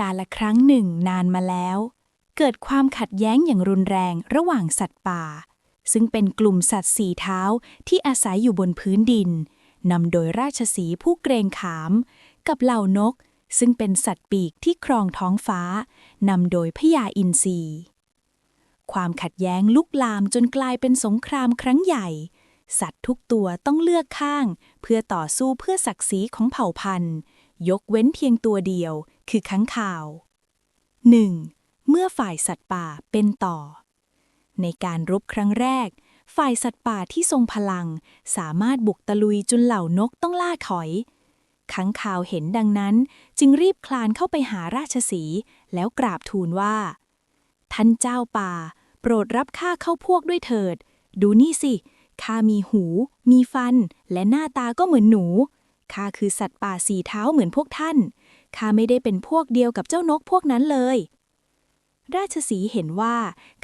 การละครั้งหนึ่งนานมาแล้ว เกิดความขัดแย้งอย่างรุนแรงระหว่างสัตว์ป่า ซึ่งเป็นกลุ่มสัตว์สี่เท้าที่อาศัยอยู่บนพื้นดินนำโดยราชสีห์ผู้เกรงขาม กับเหล่านก ซึ่งเป็นสัตว์ปีกที่ครองท้องฟ้านำโดยพญาอินทรีความขัดแย้งลุกลามจนกลายเป็นสงครามครั้งใหญ่ สัตว์ทุกตัวต้องเลือกข้าง เพื่อต่อสู้เพื่อศักดิ์ศรีของเผ่าพันธุ์ ยกเว้นเพียงตัวเดียว คือค้างคาว 1. เมื่อฝ่ายสัตว์ป่าเป็นต่อ ในการรบครั้งแรก ฝ่ายสัตว์ป่าที่ทรงพลัง สามารถบุกตะลุยจนเหล่านกต้องล่าถอยค้างคาวเห็นดังนั้น จึงรีบคลานเข้าไปหาราชสีแล้วกราบทูลว่า ท่านเจ้าป่า โปรดรับข้าเข้าพวกด้วยเถิด ดูนี่สิข้ามีหู มีฟัน และหน้าตาก็เหมือนหนู ข้าคือสัตว์ป่าสี่เท้าเหมือนพวกท่าน ข้าไม่ได้เป็นพวกเดียวกับเจ้านกพวกนั้นเลย ราชสีห์เห็นว่า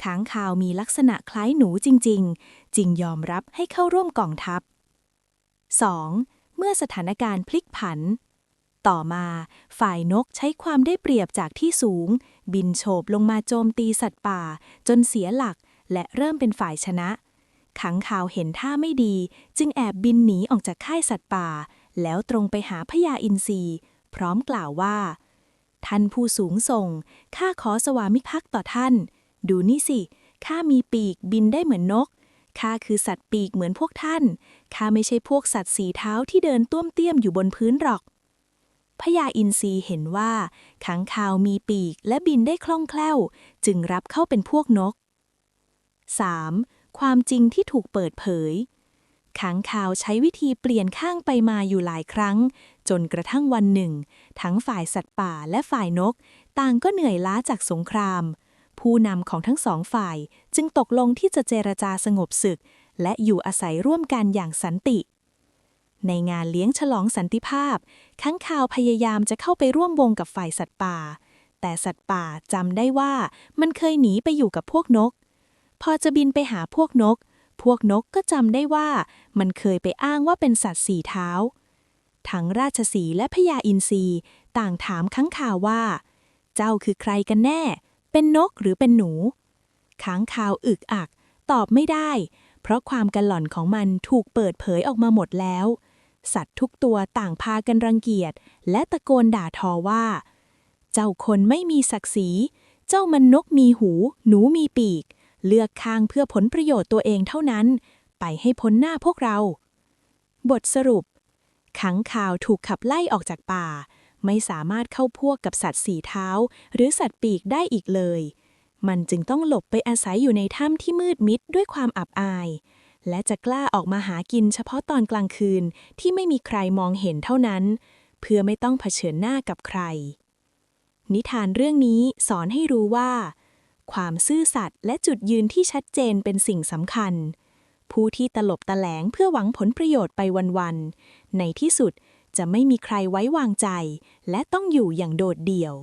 ค้างคาวมีลักษณะคล้ายหนูจริง ๆ จึงยอมรับให้เข้าร่วมกองทัพ 2. เมื่อสถานการณ์พลิกผัน ต่อมาฝ่ายนกใช้ความได้เปรียบจากที่สูง บินโฉบลงมาโจมตีสัตว์ป่า จนเสียหลักและเริ่มเป็นฝ่ายชนะขังข่าวเห็นท่าไม่ดี จึงแอบบินหนีออกจากค่ายสัตว์ป่า แล้วตรงไปหาพญาอินทรีพร้อมกล่าวว่า ท่านผู้สูงส่ง ข้าขอสวามิภักดิ์ต่อท่าน ดูนี่สิ ข้ามีปีกบินได้เหมือนนก ข้าคือสัตว์ปีกเหมือนพวกท่าน ข้าไม่ใช่พวกสัตว์สีเท้าที่เดินต้วมเตี้ยมอยู่บนพื้นหรอกพญาอินทรีเห็นว่าขังคาวมีปีกและบินได้คล่องแคล่ว จึงรับเข้าเป็นพวกนก 3. ความจริงที่ถูกเปิดเผย ขังคาวใช้วิธีเปลี่ยนข้างไปมาอยู่หลายครั้ง จนกระทั่งวันหนึ่ง ทั้งฝ่ายสัตว์ป่าและฝ่ายนก ต่างก็เหนื่อยล้าจากสงคราม ผู้นำของทั้งสองฝ่ายจึงตกลงที่จะเจรจาสงบศึก และอยู่อาศัยร่วมกันอย่างสันติ ในงานเลี้ยงฉลองสันติภาพข้างคาวพยายามจะเข้าไปร่วมวงกับฝ่ายสัตว์ป่า แต่สัตว์ป่าจำได้ว่ามันเคยหนีไปอยู่กับพวกนก พอจะบินไปหาพวกนก พวกนกก็จำได้ว่ามันเคยไปอ้างว่าเป็นสัตว์สี่เท้า ทั้งราชสีและพญาอินทรีต่างถามค้างคาวว่า เจ้าคือใครกันแน่ เป็นนกหรือเป็นหนูค้างคาวอึกอัก ตอบไม่ได้ เพราะความกันหล่อนของมันถูกเปิดเผยออกมาหมดแล้ว สัตว์ทุกตัวต่างพากันรังเกียจ และตะโกนด่าทอว่า เจ้าคนไม่มีศักดิ์ศรี เจ้ามันนกมีหู หนูมีปีก เลือกข้างเพื่อผลประโยชน์ตัวเองเท่านั้น ไปให้พ้นหน้าพวกเรา บทสรุป ขังข่าวถูกขับไล่ออกจากป่า ไม่สามารถเข้าพวกกับสัตว์สีเท้า หรือสัตว์ปีกได้อีกเลย มันจึงต้องหลบไปอาศัยอยู่ในถ้ำที่มืดมิดด้วยความอับอาย และจะกล้าออกมาหากินเฉพาะตอนกลางคืนที่ไม่มีใครมองเห็นเท่านั้น เพื่อไม่ต้องเผชิญหน้ากับใคร นิทานเรื่องนี้สอนให้รู้ว่า ความซื่อสัตย์และจุดยืนที่ชัดเจนเป็นสิ่งสำคัญ ผู้ที่ตลบตะแหลงเพื่อหวังผลประโยชน์ไปวันๆในที่สุดจะไม่มีใครไว้วางใจ และต้องอยู่อย่างโดดเดี่ยว